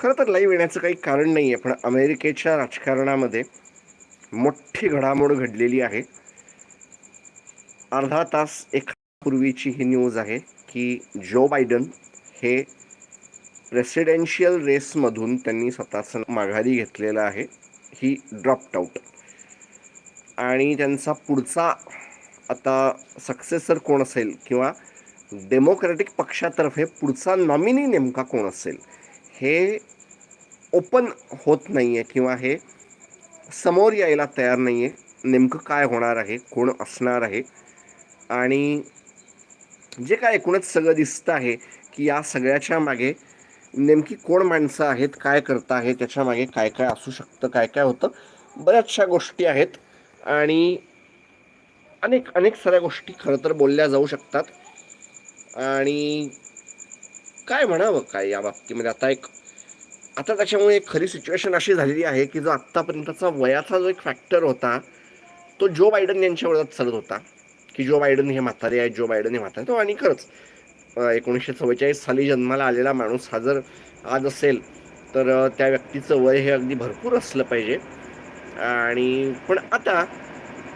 खरं तर लाईव्ह येण्याचं काही कारण नाही आहे पण अमेरिकेच्या राजकारणामध्ये मोठी घडामोड घडलेली आहे. अर्धा तास एक पूर्वीची ही न्यूज आहे की जो बायडन हे प्रेसिडेन्शियल रेसमधून त्यांनी स्वतःचं माघारी घेतलेलं आहे. ही ड्रॉप्ड आऊट आणि त्यांचा पुढचा आता सक्सेसर कोण असेल किंवा डेमोक्रॅटिक पक्षातर्फे पुढचा नॉमिनी नेमका कोण असेल? हे ओपन होत नाही आहे किंवा हे समोर यायला तयार नाही आहे नेमकं काय होणार आहे? कोण असणार आहे? आणि जे काय एकूणच सगळं दिसतं आहे की या सगळ्याच्या मागे नेमकी कोण माणसं आहेत? काय करता आहे? त्याच्यामागे काय काय असू शकतं? काय काय होतं? बऱ्याचशा गोष्टी आहेत. आणि अनेक अनेक साऱ्या गोष्टी खरं तर बोलल्या जाऊ शकतात. आणि काय म्हणावं काय या बाबतीमध्ये? आता एक आता त्याच्यामुळे एक खरी सिच्युएशन अशी झालेली आहे की जो आत्तापर्यंतचा वयाचा जो एक फॅक्टर होता तो जो बायडन यांच्या विरोधात चालत होता. की जो बायडन हे म्हातारे आहेत जो बायडन हे म्हातारे तो आणि खरंच एकोणीसशे चव्वेचाळीस साली जन्माला आलेला माणूस हा जर आज असेल तर त्या व्यक्तीचं वय हे अगदी भरपूर असलं पाहिजे. आणि पण आता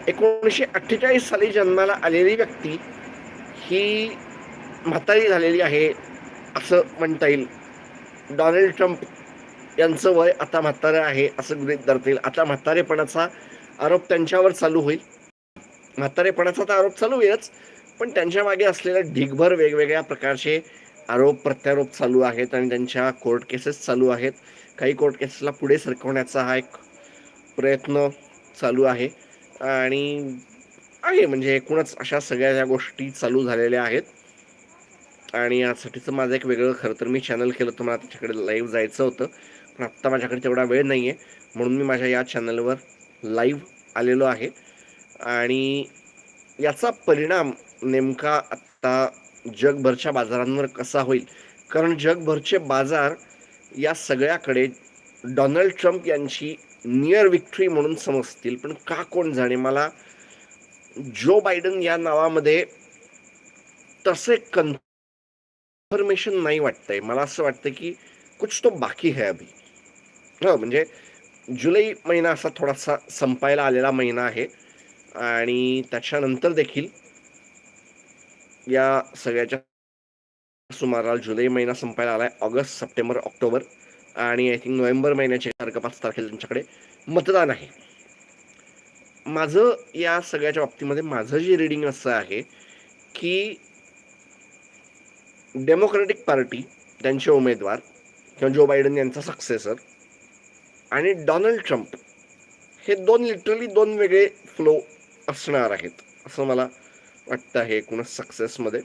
एकोणीसशे अठ्ठेचाळीस साली जन्माला आलेली व्यक्ती ही म्हातारी झालेली आहे. असं म्हणता येईल. डोनाल्ड ट्रम्प यांचं वय आता म्हातारं आहे असं गृह धरता येईल. आता म्हातारेपणाचा आरोप त्यांच्यावर चालू होईल. म्हातारेपणाचा तर आरोप चालू होईलच पण त्यांच्या मागे असलेल्या ढिगभर वेगवेगळ्या प्रकारचे आरोप प्रत्यारोप चालू आहेत आणि त्यांच्या कोर्ट केसेस चालू आहेत. काही कोर्ट केसेसला पुढे सरकवण्याचा हा एक प्रयत्न चालू आहे. आणि आहे म्हणजे एकूणच अशा सगळ्या ज्या गोष्टी चालू झालेल्या आहेत आणि यासाठीचं माझं एक वेगळं खरं तर मी चॅनल केलं होतं मला त्याच्याकडे लाईव्ह जायचं होतं. पण आत्ता माझ्याकडे तेवढा वेळ नाही आहे म्हणून मी माझ्या या चॅनलवर लाईव्ह आलेलो आहे. आणि याचा परिणाम नेमका आत्ता जगभरच्या बाजारांवर कसा होईल? कारण जगभरचे बाजार या सगळ्याकडे डोनाल्ड ट्रम्प यांची नियर विक्ट्री म्हणून समजतील. पण का कोण जाणे? मला जो बायडन या नावामध्ये तसे कन्फर्मेशन नाही वाटतंय. मला असं वाटतं की कुछ तो बाकी है अभी. हो म्हणजे जुलै महिना असा थोडासा संपायला आलेला महिना आहे. आणि त्याच्यानंतर देखील या सगळ्याच्या सुमाराला जुलै महिना संपायला आलाय. ऑगस्ट सप्टेंबर ऑक्टोबर आणि आय थिंक नोव्हेंबर महिन्याच्या तारखा पाच तारखेला त्यांच्याकडे मतदान आहे. माझं या सगळ्याच्या बाबतीमध्ये माझं जे रिडिंग असं आहे की डेमोक्रेटिक पार्टी त्यांचे उमेदवार किंवा जो बायडन यांचा सक्सेसर आणि डोनाल्ड ट्रम्प हे दोन लिटरली दोन वेगळे फ्लो असणार आहेत असं मला वाटतं आहे एकूणच सक्सेसमध्ये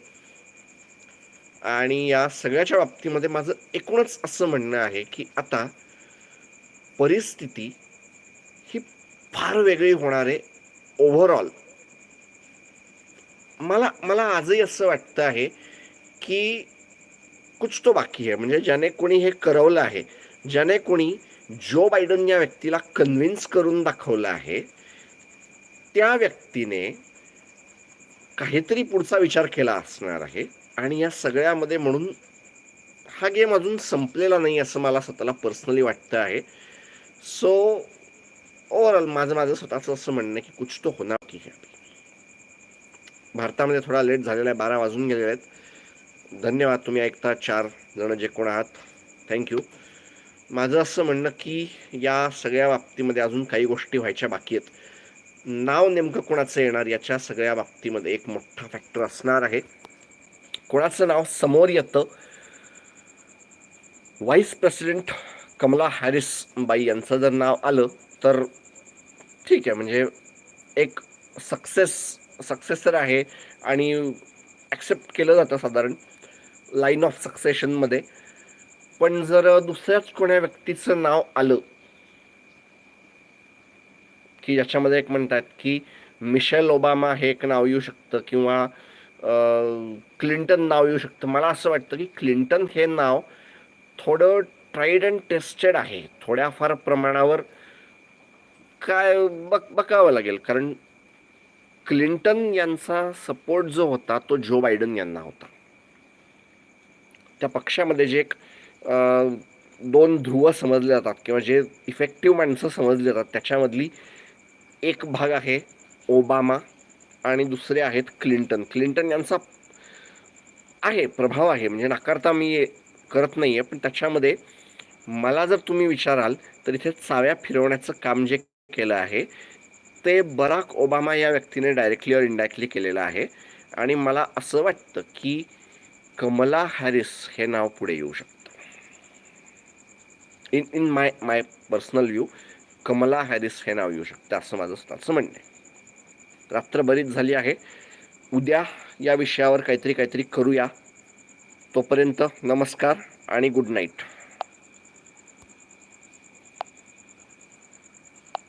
आणि या सगळ्याच्या बाबतीमध्ये माझं एकूणच असं म्हणणं आहे की आता परिस्थिती ही फार वेगळी होणार आहे ओव्हरऑल मला मला आजही असं वाटतं आहे की कुछ तो बाकी आहे म्हणजे ज्याने कोणी हे करवलं आहे ज्याने कोणी जो बायडन या व्यक्तीला कन्व्हिन्स करून दाखवलं आहे त्या व्यक्तीने काहीतरी पुढचा विचार केला असणार आहे. आणि या सगळ्यामध्ये म्हणून हा गेम अजून संपलेला नाही असं मला स्वतःला पर्सनली वाटतं आहे. सो ओव्हरऑल माझं माझं स्वतःचं असं म्हणणं आहे की कुछ तो होणार की भारतामध्ये थोडा लेट झालेला आहे बारा वाजून गेलेले आहेत. धन्यवाद तुम्ही ऐकता चार जण जे कोण आहात. थँक्यू माझं असं म्हणणं की या सगळ्या बाबतीमध्ये अजून काही गोष्टी व्हायच्या बाकी आहेत. नाव नेमकं कोणाचं येणार याच्या सगळ्या बाबतीमध्ये एक मोठा फॅक्टर असणार आहे. कोणाचं नाव समोर येतं? व्हाईस प्रेसिडेंट कमला हॅरिस बाई यांचं जर नाव आलं तर ठीक आहे. म्हणजे एक सक्सेस सक्सेसर आहे आणि ॲक्सेप्ट केलं जातं साधारण. लाईन ऑफ सक्सेशनमध्ये पण जर दुसऱ्याच कोण्या व्यक्तीचं नाव आलं की ज्याच्यामध्ये एक म्हणतात की मिशेल ओबामा हे एक नाव येऊ शकतं किंवा क्लिंटन नाव येऊ शकतं. मला असं वाटतं की क्लिंटन हे नाव थोडं ट्राईड अँड टेस्टेड आहे. थोड्याफार प्रमाणावर काय बघ बघावं लागेल. कारण क्लिंटन यांचा सपोर्ट जो होता तो जो बायडन यांना होता. त्या पक्षामध्ये जे एक दोन ध्रुव समजले जातात किंवा जे इफेक्टिव्ह माणसं समजली जातात त्याच्यामधली एक भाग आहे ओबामा आणि दुसरे आहेत क्लिंटन. क्लिंटन यांचा आहे प्रभाव आहे म्हणजे नाकारता मी करत नाही आहे पण त्याच्यामध्ये मला जर तुम्ही विचाराल तर इथे चाव्या फिरवण्याचं काम जे केलं आहे ते बराक ओबामा या व्यक्तीने डायरेक्टली और इनडायरेक्टली केलेलं आहे. आणि मला असं वाटतं की कमला हॅरिस हे नाव पुढे येऊ शकतं. In in my my personal view Kamala Harris हे नाव येऊ शकतं असं माझं स्वतःचं म्हणणं आहे. रात्र बरीच झाली आहे. उद्या या विषयावर काहीतरी काहीतरी करूया. तोपर्यंत नमस्कार आणि गुड नाईट